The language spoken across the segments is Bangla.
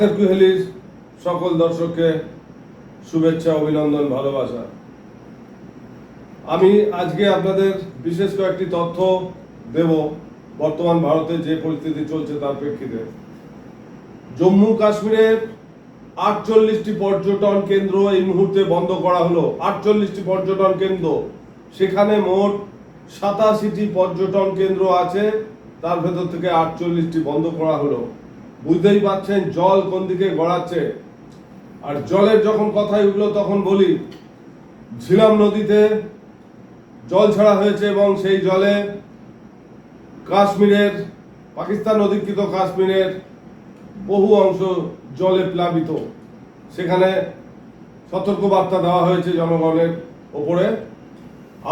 রাতের কুহেলির সকল দর্শককে শুভেচ্ছা, অভিনন্দন, ভালোবাসা। আমি আজকে আপনাদের বিশেষ কয়েকটি তথ্য দেব বর্তমান ভারতে যে পরিস্থিতি চলছে তার প্রেক্ষিতে। জম্মু কাশ্মীরের আটচল্লিশটি পর্যটন কেন্দ্র এই মুহূর্তে বন্ধ করা হলো। আটচল্লিশটি পর্যটন কেন্দ্র, সেখানে মোট সাতাশিটি পর্যটন কেন্দ্র আছে, তার ভেতর থেকে আটচল্লিশটি বন্ধ করা হলো। বুঝতেই পারছেন, জল কোন দিকে গড়াচ্ছে। আর জলের যখন কথাই উঠল, তখন বলি, ঝিলাম নদীতে জল ছাড়া হয়েছে এবং সেই জলে কাশ্মীরের, পাকিস্তান অধিকৃত কাশ্মীরের বহু অংশ জলে প্লাবিত। সেখানে সতর্কবার্তা দেওয়া হয়েছে জনগণের ওপরে।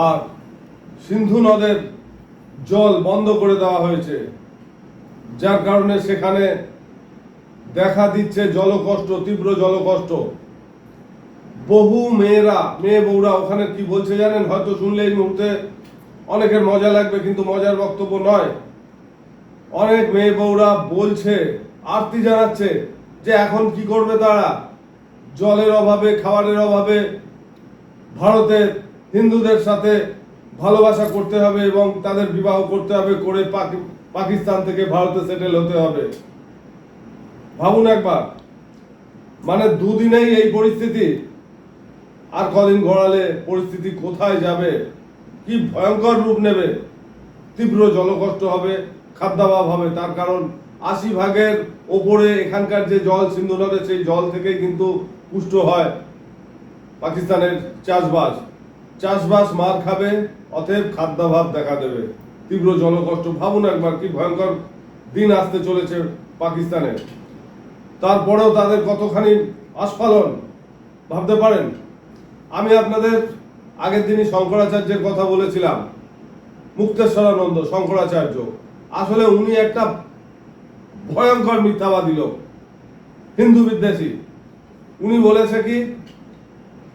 আর সিন্ধু নদের জল বন্ধ করে দেওয়া হয়েছে, যার কারণে সেখানে দেখা দিচ্ছে জলকষ্ট, তীব্র জলকষ্ট। বহু মেয়েরা, মেয়ে বউরা ওখানে কি বলছে জানেন? হয়তো শুনলে এই মুহূর্তে অনেকের মজা লাগবে, কিন্তু মজার বক্তব্য নয়। অনেক মেয়ে বউরা বলছে, আরতি জানাচ্ছে যে এখন কি করবে তারা? জলের অভাবে, খাবারের অভাবে ভারতের হিন্দুদের সাথে ভালোবাসা করতে হবে এবং তাদের বিবাহ করতে হবে, করে পাকি- পাকিস্তান থেকে ভারতে সেটেল হতে হবে। ভাবুন একবার। মানে দুদিনেই এই পরিস্থিতি, আর কদিন ঘোরালে পরিস্থিতি কোথায় যাবে? কি ভয়ঙ্কর রূপ নেবে? তীব্র জলকষ্ট হবে, খাদ্যাভাব হবে, তার কারণ আশি ভাগের ওপরে এখানকার যে জল সিন্ধু নদের সেই জল থেকেই কিন্তু পুষ্ট হয় পাকিস্তানের চাষবাস। চাষবাস মার খাবে, অতএব খাদ্যাভাব দেখা দেবে। তীব্র জলকষ্ট, ভাবুন একবার কি ভয়ঙ্কর দিন আসতে চলেছে পাকিস্তানে তারপরেও তাদের কতখানি আস্ফালন, ভাবতে পারেন? আমি আপনাদের আগের দিনই শঙ্করাচার্যের কথা বলেছিলাম, মুক্তেশ্বরানন্দ শঙ্করাচার্য। আসলে উনি একটা ভয়ঙ্কর মিথ্যাবাদী লোক, হিন্দু বিদ্বেষী। উনি বলেছে কি,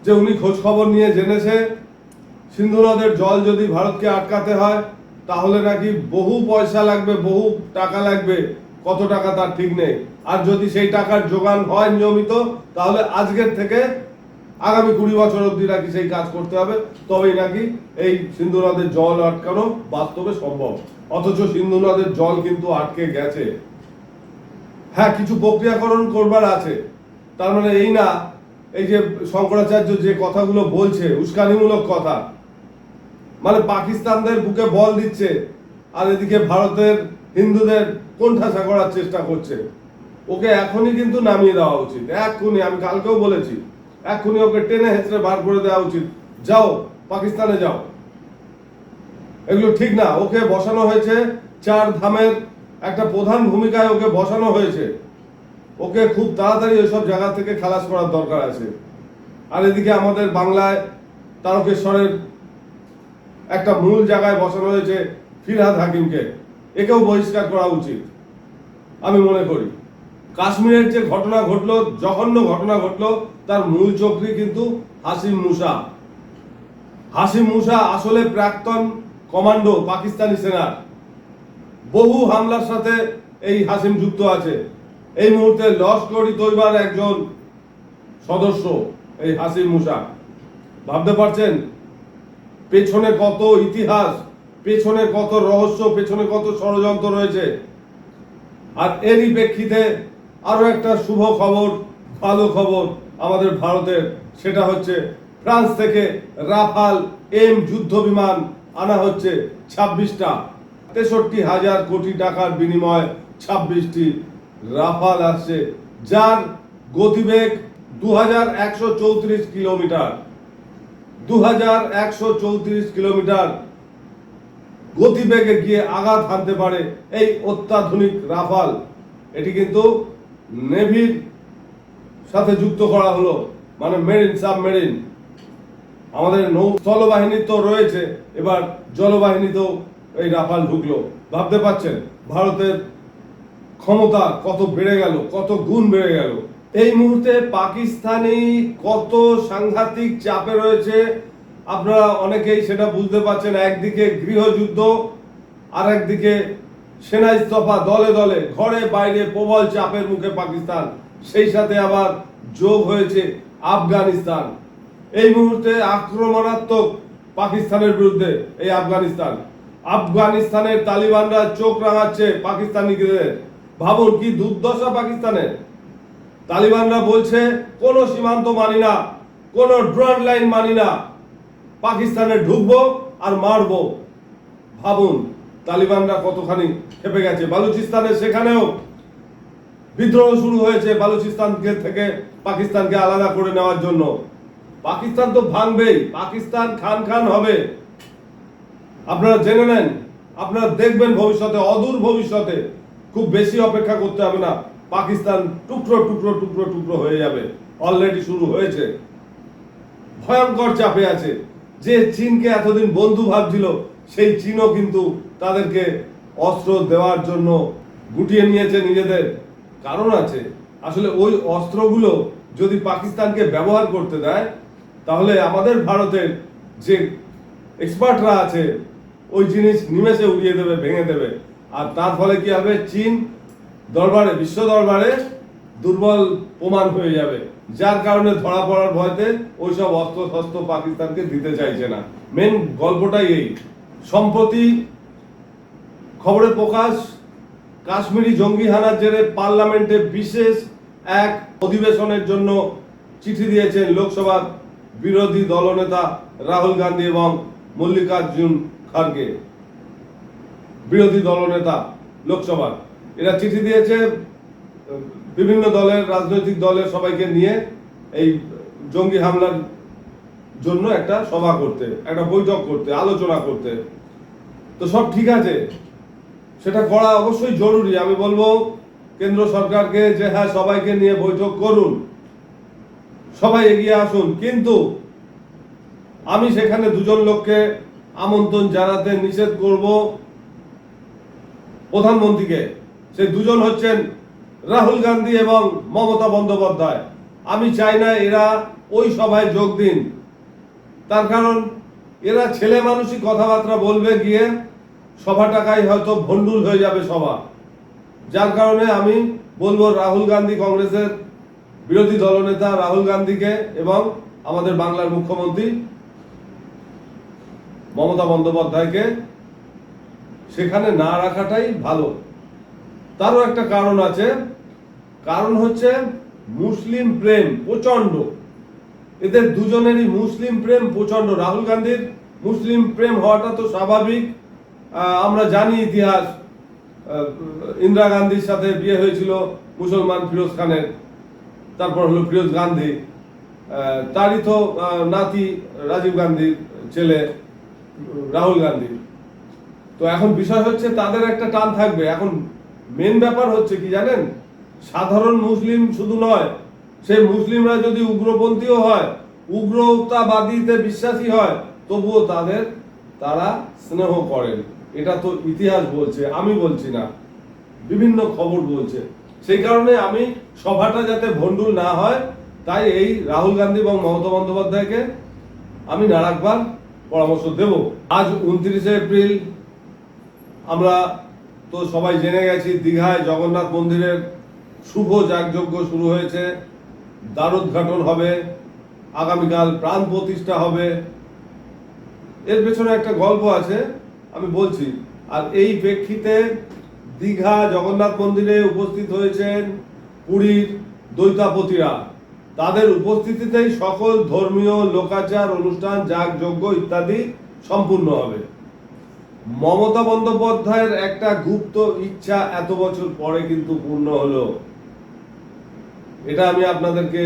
যে উনি খোঁজ খবর নিয়ে জেনেছে, সিন্ধু নদের জল যদি ভারতকে আটকাতে হয়, তাহলে নাকি বহু পয়সা লাগবে, বহু টাকা লাগবে। কত টাকা তার ঠিক নেই। আর যদি সেই টাকার যোগান হয় নিয়মিত, তাহলে আজকের থেকে আগামী কুড়ি বছর অবধি নাকি সেই কাজ করতে হবে। তবেই নাকি এই সিন্ধু নদের জল আটকানো বাস্তবে সম্ভব। অথচ সিন্ধু নদের জল কিন্তু আটকে গেছে। হ্যাঁ কিছু প্রক্রিয়াকরণ করবার আছে। তার মানে এই না, এই যে শঙ্করাচার্য যে কথাগুলো বলছে, উস্কানিমূলক কথা মানে পাকিস্তানদের বুকে বল দিচ্ছে, আর এদিকে ভারতের হিন্দুদের কোণঠাসা করার চেষ্টা করছে। ওকে এখনই কিন্তু নামিয়ে দেওয়া উচিত। এক্ষুনি, আমি কালকেও বলেছি, এক্ষুনি ওকে টেনে হেঁচড়ে বার করে দেওয়া উচিত। যাও, পাকিস্তানে যাও। এগুলো ঠিক না। ওকে বসানো হয়েছে চার ধামের একটা প্রধান ভূমিকায় ওকে বসানো হয়েছে। ওকে খুব তাড়াতাড়ি ওইসব জায়গা থেকে খালাস করার দরকার আছে। আর এদিকে আমাদের বাংলায় তারকেশ্বরের একটা মূল জায়গায় বসানো হয়েছে ফিরহাদ হাকিমকে। একেও বহিষ্কার করা উচিত, আমি মনে করি। কাশ্মীরের যে ঘটনা ঘটলো, জঘন্য ঘটনা ঘটলো, তার মূল চক্রী কিন্তু হাসিম মুসা। হাসিম মুসা আসলে প্রাক্তন কমান্ডো পাকিস্তানি সেনার। বহু হামলার সাথে এই হাসিম যুক্ত আছে। এই মুহূর্তে লস্করি তৈবার একজন সদস্য এই হাসিম মুসা। ভাবতে পারছেন? পেছনে কত ইতিহাস পেছনে কত রহস্য, পেছনে কত ষড়যন্ত্র রয়েছে। আর এরই প্রেক্ষিতে আরও একটা শুভ খবর, ভালো খবর আমাদের ভারতের, সেটা হচ্ছে ফ্রান্স থেকে রাফাল এম যুদ্ধ বিমান আনা হচ্ছে ছাব্বিশটা। তেষট্টি হাজার কোটি টাকার বিনিময়ে ছাব্বিশটি রাফাল আসছে, যার গতিবেগ দু হাজার একশো চৌত্রিশ কিলোমিটার। দু হাজার একশো চৌত্রিশ কিলোমিটার গতিবেগে গিয়ে আঘাত হানতে পারে এই অত্যাধুনিক রাফাল। এটি কিন্তু নেভির সাথে যুক্ত করা হলো মানে মেরিন, সাবমেরিন। আমাদের নৌ স্থলবাহিনী তো রয়েছে, এবার জলবাহিনীতেও এই রাফাল ঢুকলো। ভাবতে পারছেন, ভারতের ক্ষমতা কত বেড়ে গেল, কত গুণ বেড়ে গেল। এই মুহূর্তে পাকিস্তানি কত সাংঘাতিক চাপে রয়েছে আপনারা অনেকেই সেটা বুঝতে পারছেন, একদিকে গৃহযুদ্ধ আর একদিকে সেনা ইস্তফা দলে দলে, ঘরে বাইরে প্রবল চাপের মুখে পাকিস্তান, সেই সাথে আবার যোগ হয়েছে আফগানিস্তান। এই মুহূর্তে আক্রমণাত্মক পাকিস্তানের বিরুদ্ধে এই আফগানিস্তান। আফগানিস্তানের তালিবানরা চোখ রাঙাচ্ছে পাকিস্তানিদের। ভাবুন কি দুর্দশা পাকিস্তানের। তালিবানরা বলছে, কোনো সীমান্ত মানি না, কোনো ড্রয়ার লাইন মানি না পাকিস্তানে ঢুকবো আর মারবো। ভাবুন, তালিবানরা কতখানি খেপে গেছে। বালুচিস্তানে সেখানেও বিদ্রোহ শুরু হয়েছে বালুচিস্তানকে থেকে পাকিস্তানকে আলাদা করে নেওয়ার জন্য। পাকিস্তান তো ভাঙবেই, পাকিস্তান খান খান হবে। আপনারা জেনে নেন, আপনারা দেখবেন ভবিষ্যতে, অদূর ভবিষ্যতে খুব বেশি অপেক্ষা করতে হবে না, পাকিস্তান টুকরো টুকরো টুকরো টুকরো হয়ে যাবে। অলরেডি শুরু হয়েছে। ভয়ঙ্কর চাপে আছে। যে চীনকে এতদিন বন্ধু ভাবছিল, সেই চীনও কিন্তু তাদেরকে অস্ত্র দেওয়ার জন্য গুটিয়ে নিয়েছে নিজেদের। কারণ আছে, আসলে ওই অস্ত্রগুলো যদি পাকিস্তানকে ব্যবহার করতে দেয়, তাহলে আমাদের ভারতের যে এক্সপার্টরা আছে, ওই জিনিস নিমেষে উড়িয়ে দেবে, ভেঙে দেবে। আর তার ফলে কি হবে? চীন দরবারে, বিশ্ব দরবারে দুর্বল প্রমাণ হয়ে যাবে। যার কারণে ধরা পড়ার ভয়তে ওইসব অস্ত্র শস্ত্র পাকিস্তানকে দিতে চাইছে না। মেন গল্পটাই এই। সম্প্রতি খবরে প্রকাশ, কাশ্মীরি জঙ্গি হানার জেরে পার্লামেন্টে বিশেষ এক অধিবেশনের জন্য চিঠি দিয়েছেন লোকসভার বিরোধী দলনেতা রাহুল গান্ধী এবং মল্লিকার্জুন খার্গে। বিরোধী দলনেতা লোকসভার। এরা চিঠি দিয়েছে বিভিন্ন দলের, রাজনৈতিক দলের সবাইকে নিয়ে এই জঙ্গি হামলার জন্য একটা সভা করতে, একটা বৈঠক করতে, আলোচনা করতে। তো সব ঠিক আছে। সেটা করা অবশ্যই জরুরি। আমি বলব, কেন্দ্র সরকারকে যে হ্যাঁ সবাইকে নিয়ে বৈঠক করুন। সবাই এগিয়ে আসুন। কিন্তু আমি সেখানে দুজন লোককে আমন্ত্রণ জানাতে নিষেধ করব প্রধানমন্ত্রীকে। সে দুজন হচ্ছেন রাহুল গান্ধী এবং মমতা বন্দ্যোপাধ্যায়। আমি চাই না এরা ওই সভায় যোগ দিন। তার কারণ, এরা ছেলে মানুষই কথাবার্তা বলবে গিয়ে সভা সভাটাকাই হয়তো ভণ্ডুল হয়ে যাবে সভা। যার কারণে আমি বলব রাহুল গান্ধী কংগ্রেসের বিরোধী দলনেতা রাহুল গান্ধীকে এবং আমাদের বাংলার মুখ্যমন্ত্রী মমতা বন্দ্যোপাধ্যায়কে সেখানে না রাখাটাই ভালো। তারও একটা কারণ আছে কারণ হচ্ছে মুসলিম প্রেম প্রচণ্ড এদের দুজনেরই মুসলিম প্রেম প্রচণ্ড রাহুল গান্ধীর মুসলিম প্রেম হওয়াটা তো স্বাভাবিক। আমরা জানি ইতিহাস ইন্দিরা গান্ধীর সাথে বিয়ে হয়েছিল মুসলমান ফিরোজ খানের, তারপর হলো ফিরোজ গান্ধী। তারই তো নাতি রাজীব গান্ধীর ছেলে রাহুল গান্ধী। তো এখন বিষয় হচ্ছে তাদের একটা টান থাকবে। এখন মেন ব্যাপার হচ্ছে কি জানেন? সাধারণ মুসলিম শুধু নয়, সেই মুসলিমরা যদি উগ্রপন্থীও হয়, উগ্রতাবাদীতে বিশ্বাসী হয়, তবুও তাদের তারা স্নেহ করেন। এটা তো ইতিহাস বলছে, আমি বলছি না, বিভিন্ন খবর বলছে। সেই কারণে আমি সভাটা যাতে ভণ্ডুল না হয়, তাই এই রাহুল গান্ধী এবং মমতা বন্দ্যোপাধ্যায়কে আমি না রাখবার পরামর্শ দেব। আজ উনত্রিশে এপ্রিল, আমরা তো সবাই জেনে গেছি, দীঘায় জগন্নাথ মন্দিরের শুভ যাগযজ্ঞ শুরু হয়েছে। দ্বারোদ্ঘাটন হবে। আগামীকাল প্রাণ প্রতিষ্ঠা হবে। এর পেছনে একটা গল্প আছে, আমি বলছি। আর এই প্রেক্ষিতে দীঘা জগন্নাথ মন্দিরে উপস্থিত হয়েছেন পুরীর দৈতাপতিরা তাদের উপস্থিতিতেই সকল ধর্মীয়, লোকাচার, অনুষ্ঠান, যাগযজ্ঞ ইত্যাদি সম্পূর্ণ হবে। মমতা বন্দ্যোপাধ্যায়ের একটা গুপ্ত ইচ্ছা এত বছর পরে কিন্তু পূর্ণ হলো। এটা আমি আপনাদেরকে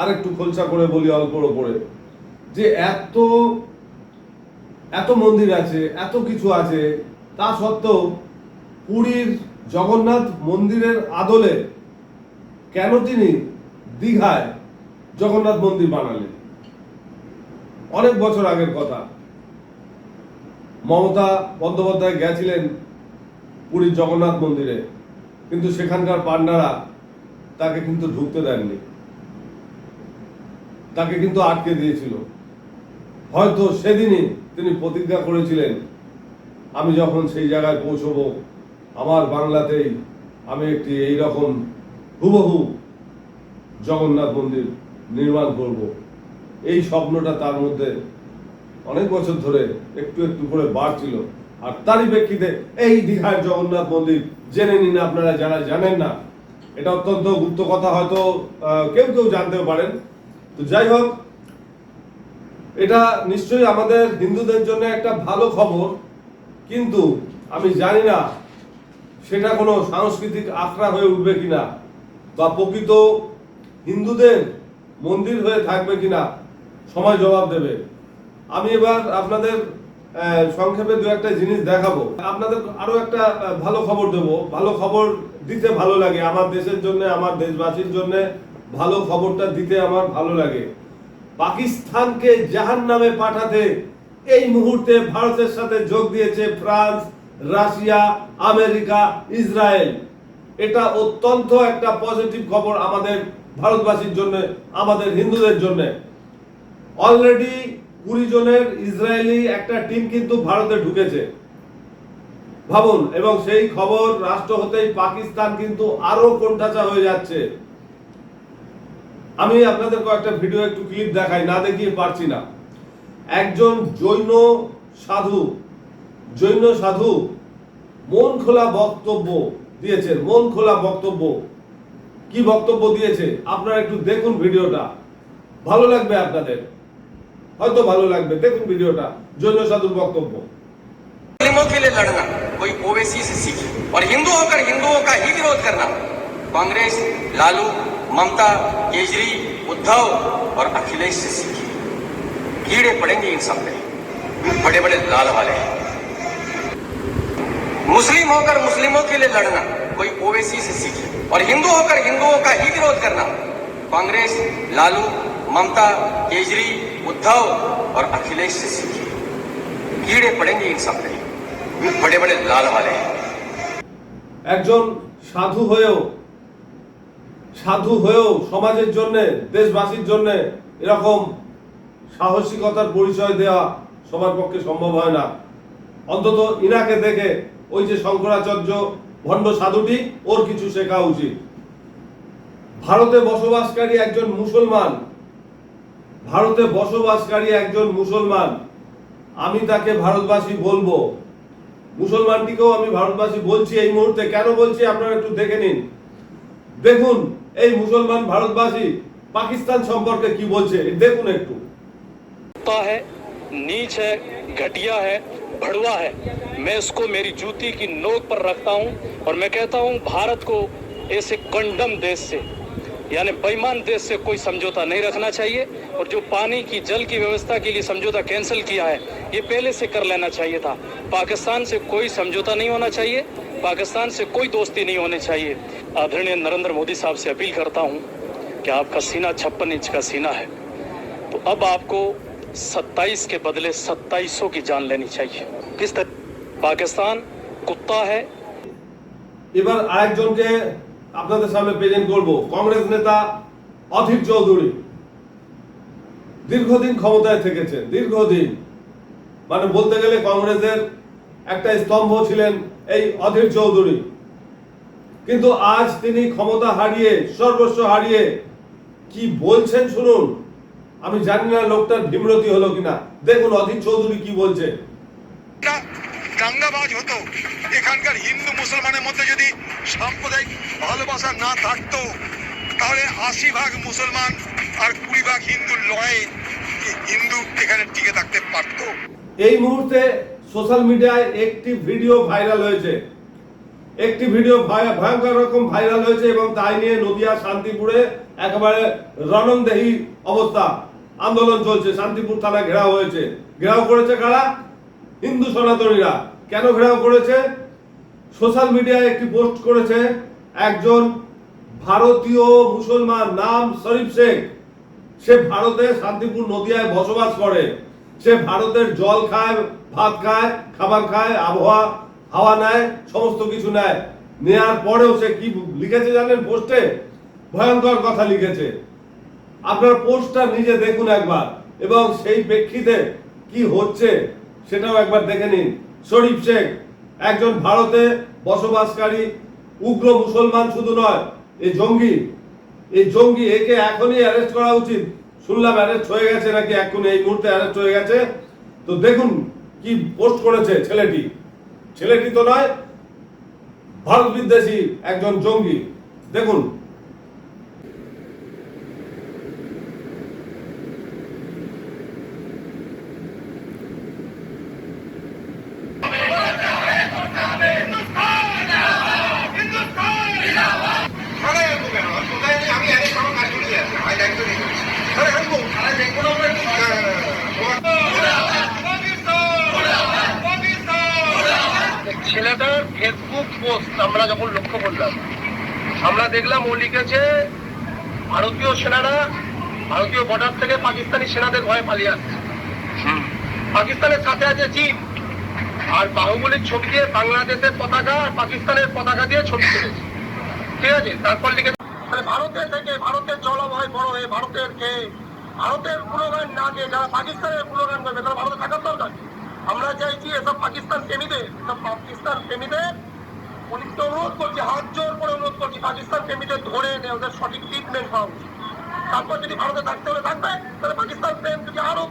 আরেকটু খোলসা করে বলি অল্পর ওপরে যে এত এত মন্দির আছে, এত কিছু আছে, তা সত্ত্বেও পুরীর জগন্নাথ মন্দিরের আদলে কেন তিনি দীঘায় জগন্নাথ মন্দির বানালেন? অনেক বছর আগের কথা। মমতা বন্দ্যোপাধ্যায় গেছিলেন পুরীর জগন্নাথ মন্দিরে, কিন্তু সেখানকার পান্ডারা তাকে কিন্তু ঢুকতে দেননি। তাকে কিন্তু আটকে দিয়েছিল। হয়তো সেদিনই তিনি প্রতিজ্ঞা করেছিলেন, আমি যখন সেই জায়গায় পৌঁছবো, আমার বাংলাতেই আমি একটি এই রকম হুবহু জগন্নাথ মন্দির নির্মাণ করব। এই স্বপ্নটা তার মধ্যে অনেক বছর ধরে একটু একটু করে বাড়ছিল। আর তারই প্রেক্ষিতে এই দীঘার জগন্নাথ মন্দির জেনে নিন আপনারা যারা জানেন না এটা অত্যন্ত গুপ্ত কথা, হয়তো কেউ কেউ জানতেও পারেন। তো যাই হোক, এটা নিশ্চয়ই আমাদের হিন্দুদের জন্য একটা ভালো খবর, কিন্তু আমি জানি না সেটা কোনো সাংস্কৃতিক আখড়া হয়ে উঠবে কিনা, বা প্রকৃত হিন্দুদের মন্দির হয়ে থাকবে কিনা, সময় জবাব দেবে। আমি এবার আপনাদের সংক্ষেপে দু একটা জিনিস দেখাবো। আপনাদের আরও একটা ভালো খবর দেব। ভালো খবর দিতে ভালো লাগে, আমার দেশের জন্য, আমার দেশবাসীর জন্য ভালো খবরটা দিতে আমার ভালো লাগে। পাকিস্তানকে জাহান নামে পাঠাতে এই মুহূর্তে ভারতের সাথে যোগ দিয়েছে ফ্রান্স, রাশিয়া, আমেরিকা, ইসরায়েল। এটা অত্যন্ত একটা পজিটিভ খবর আমাদের ভারতবাসীর জন্য, আমাদের হিন্দুদের জন্য। অলরেডি কুড়ি জনের ইসরায়েলি একটা টিম কিন্তু ভারতে ঢুকেছে। ভাবুন, এবং সেই খবর রাষ্ট্র হতেই পাকিস্তান কিন্তু আরও কোণঠাসা হয়ে যাচ্ছে। আমি আপনাদের কয়েকটা ভিডিও একটু ক্লিপ দেখাই, না দেখিয়ে পারছি না। একজন জৈন সাধু জৈন সাধু মন খোলা বক্তব্য দিয়েছেন, মন খোলা বক্তব্য। কি বক্তব্য দিয়েছে? আপনারা একটু দেখুন ভিডিওটা ভালো লাগবে আপনাদের? হয়তো ভালো লাগবে। দেখুন ভিডিওটা জৈন সাধুর বক্তব্য। লড়না कोई ओवैसी से सीखे। और हिंदू होकर हिंदुओं का ही विरोध करना। कांग्रेस, लालू, ममता, केजरी, उद्धव और अखिलेश से सीखे। कीड़े पड़ेंगे इन सब पे बड़े बड़े लाल वाले मुस्लिम होकर मुस्लिमों के लिए लड़ना, कोई ओवैसी से सीखे। और हिंदू होकर हिंदुओं का ही विरोध करना। कांग्रेस, लालू, ममता, केजरी, उद्धव और अखिलेश से सीखे। कीड़े पड़ेंगे इन सब पे बड़े बड़े लाल वाले हैं একজন সাধু হয়েও সাধু হয়েও সমাজের জন্য দেশবাসীর জন্য এরকম সাহসিকতার পরিচয় দেওয়া সবার পক্ষে সম্ভব হয় না অন্তত ইনাকে দেখে ওই যে শঙ্করাচার্য ভণ্ড সাধুটি ওর কিছু শেখা উচিত ভারতে বসবাসকারী একজন মুসলমান ভারতে বসবাসকারী একজন মুসলমান আমি তাকে ভারতবাসী বলবো মুসলমানটিকেও আমি ভারতবাসী বলছি এই মুহূর্তে কেন বলছি আপনারা একটু দেখে নিন দেখুন এই মুসলমান ভারতবাসী পাকিস্তান সম্পর্কে কি বলছে দেখুন একটু कुत्ता है नीच है घटिया है भड़ुआ है मैं इसको मेरी जूती की नोक पर रखता हूं और मैं कहता हूं भारत को ऐसे कंडम देश से यानी बेईमान देश से कोई समझौता नहीं रखना चाहिए और जो पानी की जल की व्यवस्था के लिए समझौता कैंसिल किया है ये पहले से कर लेना चाहिए था पाकिस्तान से कोई समझौता नहीं होना चाहिए पाकिस्तान से कोई दोस्ती नहीं होनी चाहिए आदरणीय नरेंद्र मोदी साहब से अपील करता हूं कि आपका सीना छप्पन इंच का सीना है तो अब आपको 27 के बदले 2700 की जान लेनी चाहिए किस तरह पाकिस्तान कुत्ता है এবার আরেকজনকে আপনাদের সামনে প্রেজেন্ট করব কংগ্রেস নেতা অধীর চৌধুরী। দীর্ঘদিন ক্ষমতায় থেকেছেন, দীর্ঘদিন। মানে বলতে গেলে কংগ্রেসের একটা স্তম্ভ ছিলেন এই অধীর চৌধুরী। কিন্তু আজ তিনি ক্ষমতা হারিয়ে, সর্বস্ব হারিয়ে কি বলছেন শুনুন? আমি জানি না লোকটার বিমরতি হলো কিনা। দেখুন অধীর চৌধুরী কি বলছে। দাঙ্গাবাজ হতো। এখানকার হিন্দু মুসলমানের মধ্যে যদি সাম্প্রদায়িক ভালোবাসা না থাকতো, তাহলে আশি ভাগ মুসলমান আর কুড়ি ভাগ হিন্দুর লড়াইয়ে হিন্দু এখানে টিকে থাকতে পারতো। এই মুহূর্তে সোশ্যাল মিডিয়ায় একটি ভিডিও ভাইরাল হয়েছে। একটি ভিডিও ভয়- ভয়ঙ্কর রকম ভাইরাল হয়েছে এবং তাই নিয়ে নদিয়া, শান্তিপুরে একেবারে রণংদেহী অবস্থা। আন্দোলন চলছে, শান্তিপুর থানা ঘেরাও হয়েছে। ঘেরাও করেছে কারা? হিন্দু সনাতনীরা। কেন ঘেরাও করেছে? সোশ্যাল মিডিয়ায় একটি পোস্ট করেছে একজন ভারতীয় মুসলমান নাম শরীফ শেখ। সে ভারতে শান্তিপুর নদিয়ায় বসবাস করে। সে ভারতের জল খায়, ভাত খায়, খাবার খায়, আবহাওয়া, হাওয়া নেয়, সমস্ত কিছু নেয়। নেয়ার পরেও সে কি লিখেছে জানেন পোস্টে ভয়ঙ্কর কথা লিখেছে। আপনার পোস্টটা নিজে দেখুন একবার এবং সেই প্রেক্ষিতে কি হচ্ছে সেটাও একবার দেখে নিন। শরীফ শেখ, একজন ভারতে বসবাসকারী, উগ্র মুসলমান শুধু নয় এই জঙ্গি। এই জঙ্গি, একে এখনই অ্যারেস্ট করা উচিত। শুনলাম অ্যারেস্ট হয়ে গেছে নাকি এখন এই মুহূর্তে অ্যারেস্ট হয়ে গেছে। তো দেখুন কি পোস্ট করেছে ছেলেটি। ছেলেটি তো নয়, ভারত বিদ্বেষী একজন জঙ্গি। দেখুন থানায় আনব কেন? কোথায় আমি- আমি আরে কোনো কাজ করতে যাচ্ছি না। আমি দায়িত্ব নিয়ে করছি। থানায় আনব। থানায় দেখব না আমরা কি? হ্যাঁ, হ্যাঁ, হ্যাঁ। ছেলেটার ফেসবুক পোস্ট আমরা যখন লক্ষ্য করলাম আমরা দেখলাম ও লিখেছে ভারতীয় সেনারা ভারতীয় বর্ডার থেকে পাকিস্তানি সেনাদের ভয়ে পালিয়ে আসছে। পাকিস্তানের সাথে আছে চীন। আর বাহুবলীর ছবি দিয়ে বাংলাদেশের পতাকা আর পাকিস্তানের পতাকা দিয়ে ছবি তুলেছে। ঠিক আছে? তারপর লিখে ভারতের থেকে ভারতের জলবায়ু বড় হয়ে ভারতের কে ভারতের গুণগান না দিয়ে যারা পাকিস্তানের গুণগান করবে তারা ভারতে থাকার দরকার আমরা চাইছি এসব পাকিস্তান প্রেমীদের সব পাকিস্তান প্রেমীদের অনুরোধ করছি হাত জোর করে অনুরোধ করছি পাকিস্তান প্রেমীদের ধরে এনে ওদের সঠিক ট্রিটমেন্ট পাওয়া উচিত। তারপর যদি ভারতে থাকতে হলে থাকবে তাহলে পাকিস্তান প্রেম যদি আরও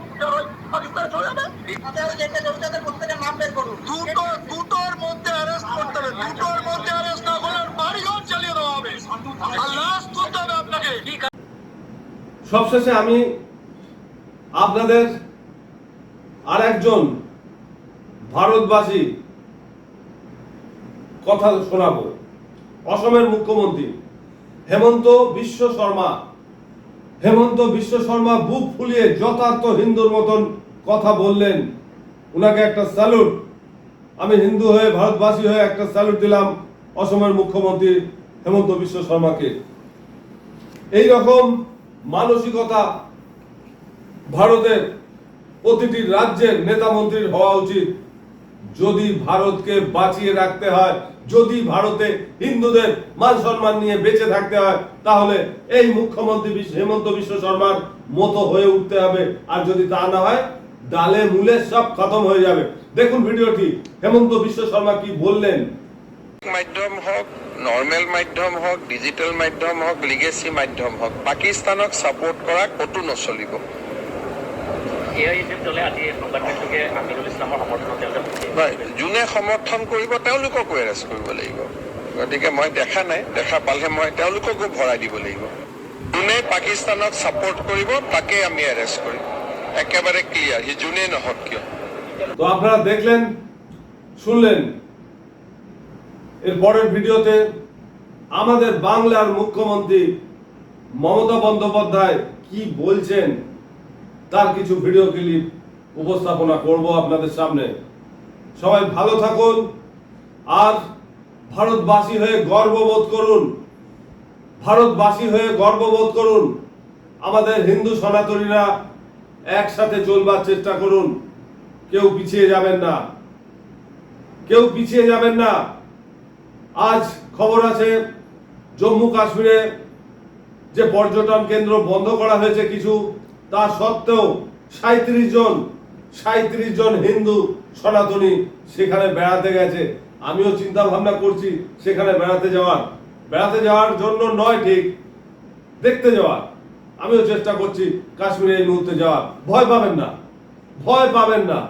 পাকিস্তানে চলে যাবে। দুটো দুটোর মধ্যে অ্যারেস্ট করতে হবে। দুটোর মধ্যে অ্যারেস্ট না করলে বাড়িঘর চালিয়ে দেওয়া হবে। আর লাশ তুলতে হবে আপনাকে। সবশেষে আমি আপনাদের আর একজন ভারতবাসী কথা শোনাবো। অসমের মুখ্যমন্ত্রী হেমন্ত বিশ্ব শর্মা। হেমন্ত বিশ্ব শর্মা বুক ফুলিয়ে যথার্থ হিন্দুর মতন কথা বললেন। উনাকে একটা স্যালুট। আমি হিন্দু হয়ে, ভারতবাসী হয়ে একটা স্যালুট দিলাম অসমের মুখ্যমন্ত্রী হেমন্ত বিশ্ব শর্মাকে। এই রকম মানসিকতা ভারতের প্রতিটি রাজ্যের নেতা মন্ত্রীর হওয়া উচিত। যদি ভারতকে বাঁচিয়ে রাখতে হয়, যদি ভারতে হিন্দুদের মান সম্মান নিয়ে বেঁচে থাকতে হয়, তাহলে এই মুখ্যমন্ত্রী হেমন্ত বিশ্ব শর্মার মতো হয়ে উঠতে হবে। আর যদি তা না হয়, ডালে মূলে সব খতম হয়ে যাবে। দেখুন ভিডিওটি, হেমন্ত বিশ্ব শর্মা কি বললেন? মাধ্যম হোক নৰ্মেল মাধ্যম হোক, ডিজিটেল মাধ্যম হোক লিগেচি মাধ্যম হোক, পাকিস্তানক ছাপোৰ্ট কৰা ক'তো নচলিব। যোনে সমৰ্থন কৰিব তেওঁলোককো এৰেষ্ট কৰিব লাগিব। গতিকে মই দেখা নাই দেখা পালে মই তেওঁলোককো ভৰাই দিব লাগিব। যোনে পাকিস্তানক ছাপোৰ্ট কৰিব তাকে আমি এৰেষ্ট কৰিম। একেবাৰে ক্লিয়াৰ সি যোনেই নহওক কিয়? তো আপনারা দেখলেন শুনলেন এর পরের ভিডিওতে আমাদের বাংলার মুখ্যমন্ত্রী মমতা বন্দ্যোপাধ্যায় কি বলছেন? তার কিছু ভিডিও ক্লিপ উপস্থাপনা করব আপনাদের সামনে। সবাই ভালো থাকুন, আর ভারতবাসী হয়ে গর্ববোধ করুন। ভারতবাসী হয়ে গর্ববোধ করুন। আমাদের হিন্দু সনাতনীরা একসাথে চলবার চেষ্টা করুন। কেউ পিছিয়ে যাবেন না। কেউ পিছিয়ে যাবেন না। আজ খবর আছে, জম্মু কাশ্মীরে যে পর্যটন কেন্দ্র বন্ধ করা হয়েছে কিছু তা সত্ত্বেও সাঁত্রিশ জন সাঁত্রিশ জন হিন্দু সনাতনী সেখানে বেড়াতে গেছে। আমিও চিন্তা ভাবনা করছি সেখানে বেড়াতে যাওয়ার। বেড়াতে যাওয়ার জন্য নয় ঠিক, দেখতে যাওয়ার। আমিও চেষ্টা করছি কাশ্মীরে এই মুহূর্তে যাওয়ার। ভয় পাবেন না, ভয় পাবেন না।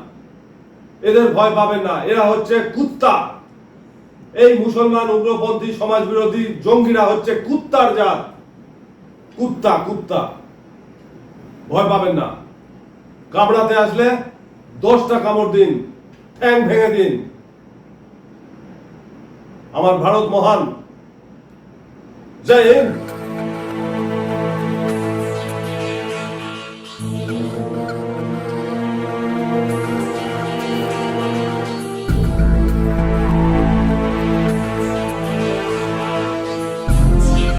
এদের ভয় পাবেন না। এরা হচ্ছে কুত্তা। এই মুসলমান, উগ্রপন্থী সমাজ বিরোধী জঙ্গিরা হচ্ছে কুত্তার জাত। কুত্তা কুত্তা। ভয় পাবেন না। কামড়াতে আসলে দশটা কামড় দিন, ঠ্যাং ভেঙে দিন। আমার ভারত মহান। জয় হিন্দ।